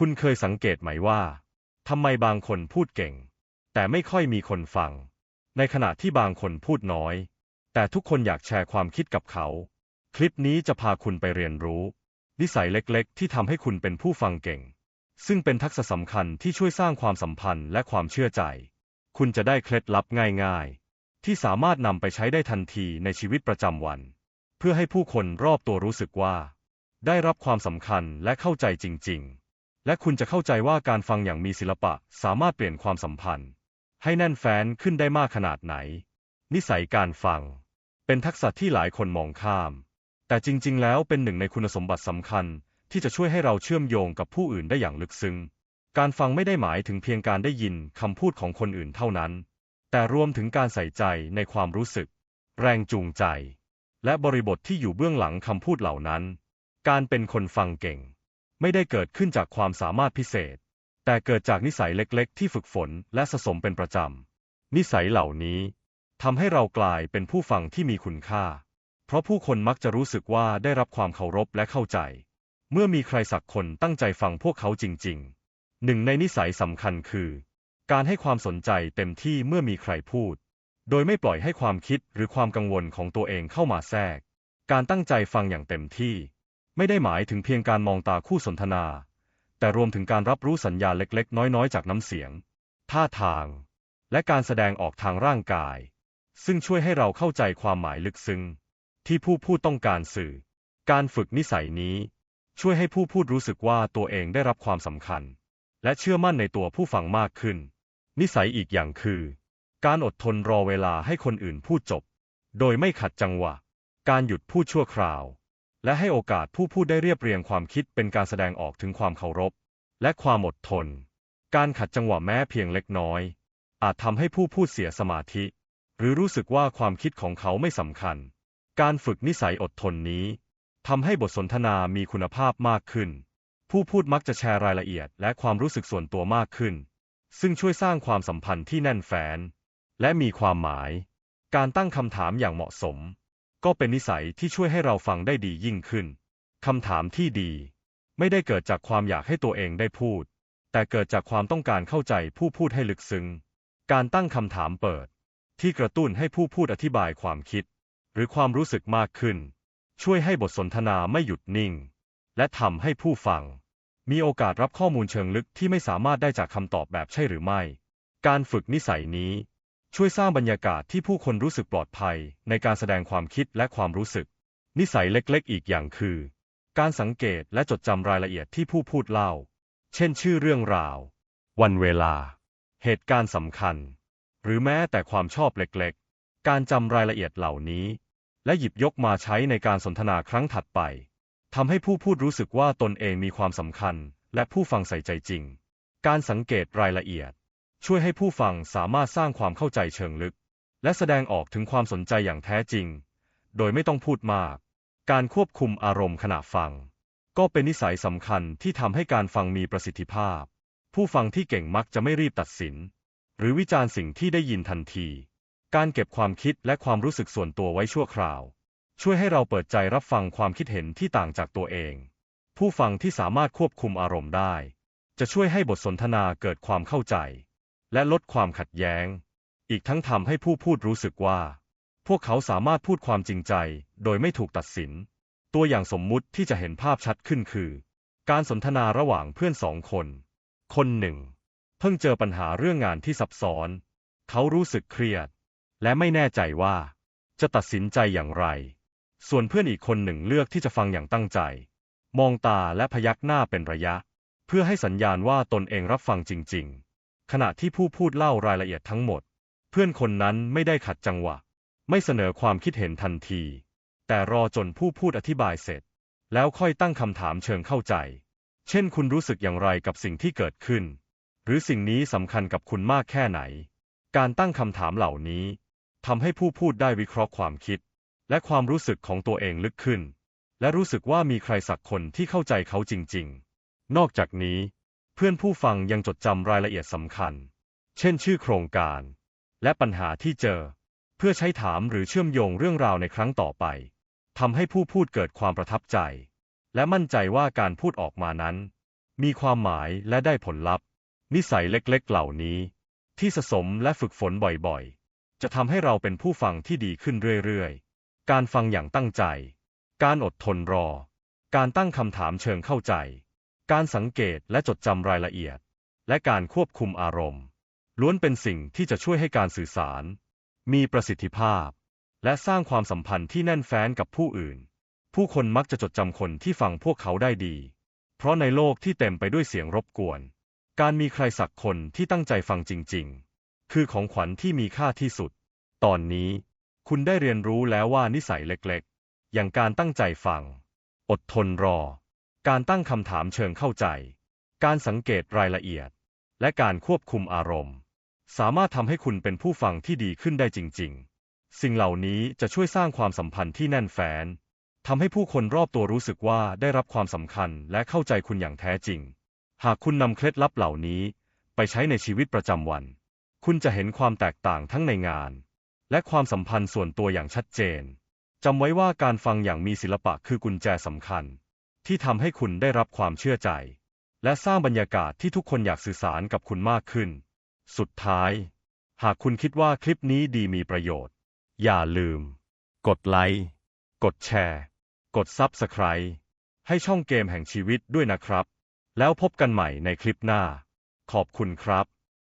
คุณเคยสังเกตไหมว่าทำไมบางคนพูดเก่ง แต่ไม่ค่อยมีคนฟัง ในขณะที่บางคนพูดน้อย แต่ทุกคนอยากแชร์ความคิดกับเขา คลิปนี้จะพาคุณไปเรียนรู้ นิสัยเล็กๆ ที่ทำให้คุณเป็นผู้ฟังเก่ง ซึ่งเป็นทักษะสำคัญที่ช่วยสร้างความสัมพันธ์และความเชื่อใจ คุณจะได้เคล็ดลับง่ายๆ ที่สามารถนำไปใช้ได้ทันทีในชีวิตประจำวัน เพื่อให้ผู้คนรอบตัวรู้สึกว่า ได้รับความสำคัญและเข้าใจจริง ๆ และคุณจะเข้าใจว่าการฟังอย่างมีศิลปะสามารถเปลี่ยนความสัมพันธ์ ให้แน่นแฟ้นขึ้นได้มากขนาดไหน นิสัยการฟัง เป็นทักษะที่หลายคนมองข้าม แต่จริง ๆ แล้วเป็นหนึ่งในคุณสมบัติสำคัญที่จะช่วยให้เราเชื่อมโยงกับผู้อื่นได้อย่างลึกซึ้ง การฟังไม่ได้หมายถึงเพียงการได้ยินคำพูดของคนอื่นเท่านั้น แต่รวมถึงการใส่ใจในความรู้สึก แรงจูงใจ และบริบทที่อยู่เบื้องหลังคำพูดเหล่านั้น การเป็นคนฟังเก่ง ไม่ได้เกิดขึ้นจากความสามารถพิเศษ แต่เกิดจากนิสัยเล็กๆ ที่ฝึกฝนและสะสมเป็นประจำ นิสัยเหล่านี้ทำให้เรากลายเป็นผู้ฟังที่มีคุณค่า เพราะผู้คนมักจะรู้สึกว่าได้รับความเคารพและเข้าใจ เมื่อมีใครสักคนตั้งใจฟังพวกเขาจริง ๆ หนึ่งในนิสัยสำคัญคือ การให้ความสนใจเต็มที่เมื่อมีใครพูด โดยไม่ปล่อยให้ความคิดหรือความกังวลของตัวเองเข้ามาแทรก การตั้งใจฟังอย่างเต็มที่ ไม่ได้หมายถึงเพียงการมองตาคู่สนทนา แต่รวมถึงการรับรู้สัญญาเล็กๆ น้อยๆ จากน้ำเสียง ท่าทาง และการแสดงออกทางร่างกาย ซึ่งช่วยให้เราเข้าใจความหมายลึกซึ้ง ที่ผู้พูดต้องการสื่อ การฝึกนิสัยนี้ ช่วยให้ผู้พูดรู้สึกว่าตัวเองได้รับความสำคัญ และเชื่อมั่นในตัวผู้ฟังมากขึ้น นิสัยอีกอย่างคือ การอดทนรอเวลาให้คนอื่นพูดจบ โดยไม่ขัดจังหวะ การหยุดพูดชั่วคราว และให้โอกาสผู้พูดได้เรียบเรียงความคิดเป็นการแสดงออกถึงความเคารพ และความอดทน การขัดจังหวะแม้เพียงเล็กน้อย อาจทำให้ผู้พูดเสียสมาธิ หรือรู้สึกว่าความคิดของเขาไม่สำคัญ การฝึกนิสัยอดทนนี้ทำให้บทสนทนามีคุณภาพมากขึ้น ผู้พูดมักจะแชร์รายละเอียดและความรู้สึกส่วนตัวมากขึ้น ซึ่งช่วยสร้างความสัมพันธ์ที่แน่นแฟ้นและมีความหมาย การตั้งคำถามอย่างเหมาะสม ก็เป็นนิสัยที่ช่วยให้เราฟังได้ดียิ่งขึ้น คำถามที่ดี ไม่ได้เกิดจากความอยากให้ตัวเองได้พูด แต่เกิดจากความต้องการเข้าใจผู้พูดให้ลึกซึ้ง การตั้งคำถามเปิด ที่กระตุ้นให้ผู้พูดอธิบายความคิด หรือความรู้สึกมากขึ้น ช่วยให้บทสนทนาไม่หยุดนิ่ง และทำให้ผู้ฟัง มีโอกาสรับข้อมูลเชิงลึกที่ไม่สามารถได้จากคำตอบแบบใช่หรือไม่ การฝึกนิสัยนี้ ช่วยสร้างบรรยากาศที่ผู้คนรู้สึกปลอดภัยในการแสดงความคิดและความรู้สึก นิสัยเล็กๆ อีกอย่างคือ การสังเกตและจดจำรายละเอียดที่ผู้พูดเล่า เช่นชื่อเรื่องราว วันเวลา เหตุการณ์สำคัญ หรือแม้แต่ความชอบเล็กๆ การจำรายละเอียดเหล่านี้ และหยิบยกมาใช้ในการสนทนาครั้งถัดไปทำให้ผู้พูดรู้สึกว่าตนเองมีความสำคัญ และผู้ฟังใส่ใจจริง การสังเกตรายละเอียด ช่วยให้ผู้ฟังสามารถสร้างความเข้าใจเชิงลึก และแสดงออกถึงความสนใจอย่างแท้จริง โดยไม่ต้องพูดมาก การควบคุมอารมณ์ขณะฟัง ก็เป็นนิสัยสำคัญที่ทำให้การฟังมีประสิทธิภาพ ผู้ฟังที่เก่งมักจะไม่รีบตัดสิน หรือวิจารณ์สิ่งที่ได้ยินทันที การเก็บความคิดและความรู้สึกส่วนตัวไว้ชั่วคราว ช่วยให้เราเปิดใจรับฟังความคิดเห็นที่ต่างจากตัวเอง ผู้ฟังที่สามารถควบคุมอารมณ์ได้ จะช่วยให้บทสนทนาเกิดความเข้าใจ และลดความขัดแย้ง อีกทั้งทำให้ผู้พูดรู้สึกว่า พวกเขาสามารถพูดความจริงใจ โดยไม่ถูกตัดสิน ตัวอย่างสมมุติที่จะเห็นภาพชัดขึ้นคือ การสนทนาระหว่างเพื่อนสองคน คนหนึ่ง เพิ่งเจอปัญหาเรื่องงานที่ซับซ้อน เขารู้สึกเครียด และไม่แน่ใจว่า จะตัดสินใจอย่างไร ส่วนเพื่อนอีกคนหนึ่งเลือกที่จะฟังอย่างตั้งใจ มองตาและพยักหน้าเป็นระยะ เพื่อให้สัญญาณว่าตนเองรับฟังจริง ๆ ขณะที่ผู้พูดเล่ารายละเอียดทั้งหมด เพื่อนคนนั้นไม่ได้ขัดจังหวะ ไม่เสนอความคิดเห็นทันที แต่รอจนผู้พูดอธิบายเสร็จ แล้วค่อยตั้งคำถามเชิงเข้าใจ เช่นคุณรู้สึกอย่างไรกับสิ่งที่เกิดขึ้น หรือสิ่งนี้สำคัญกับคุณมากแค่ไหน การตั้งคำถามเหล่านี้ทำให้ผู้พูดได้วิเคราะห์ความคิด และความรู้สึกของตัวเองลึกขึ้น และรู้สึกว่ามีใครสักคนที่เข้าใจเขาจริง ๆ นอกจากนี้ เพื่อนผู้ฟังยังจดจำรายละเอียดสำคัญ เช่นชื่อโครงการ และปัญหาที่เจอ เพื่อใช้ถามหรือเชื่อมโยงเรื่องราวในครั้งต่อไปทำให้ผู้พูดเกิดความประทับใจ และมั่นใจว่าการพูดออกมานั้น มีความหมายและได้ผลลัพธ์ นิสัยเล็กๆ เหล่านี้ ที่สะสมและฝึกฝนบ่อยๆ จะทำให้เราเป็นผู้ฟังที่ดีขึ้นเรื่อยๆ การฟังอย่างตั้งใจ การอดทนรอ การตั้งคำถามเชิงเข้าใจ การสังเกตและจดจำรายละเอียด และการควบคุมอารมณ์ ล้วนเป็นสิ่งที่จะช่วยให้การสื่อสาร มีประสิทธิภาพ และสร้างความสัมพันธ์ที่แน่นแฟ้นกับผู้อื่น ผู้คนมักจะจดจำคนที่ฟังพวกเขาได้ดี เพราะในโลกที่เต็มไปด้วยเสียงรบกวน การมีใครสักคนที่ตั้งใจฟังจริง ๆ คือของขวัญที่มีค่าที่สุด ตอนนี้ คุณได้เรียนรู้แล้วว่านิสัยเล็กๆ อย่างการตั้งใจฟัง อดทนรอ การตั้งคำถามเชิงเข้าใจ การสังเกตรายละเอียด และการควบคุมอารมณ์ สามารถทำให้คุณเป็นผู้ฟังที่ดีขึ้นได้จริง ๆ สิ่งเหล่านี้จะช่วยสร้างความสัมพันธ์ที่แน่นแฟ้นทำให้ผู้คนรอบตัวรู้สึกว่าได้รับความสำคัญและเข้าใจคุณอย่างแท้จริง หากคุณนำเคล็ดลับเหล่านี้ ไปใช้ในชีวิตประจำวัน คุณจะเห็นความแตกต่างทั้งในงาน และความสัมพันธ์ส่วนตัวอย่างชัดเจนจำไว้ว่าการฟังอย่างมีศิลปะคือกุญแจสำคัญ ที่ทำให้คุณได้รับความเชื่อใจ และสร้างบรรยากาศที่ทุกคนอยากสื่อสารกับคุณมากขึ้น สุดท้าย หากคุณคิดว่าคลิปนี้ดีมีประโยชน์ อย่าลืม กดไลค์ กดแชร์ กด Subscribe ให้ช่องเกมแห่งชีวิตด้วยนะครับ แล้วพบกันใหม่ในคลิปหน้า ขอบคุณครับ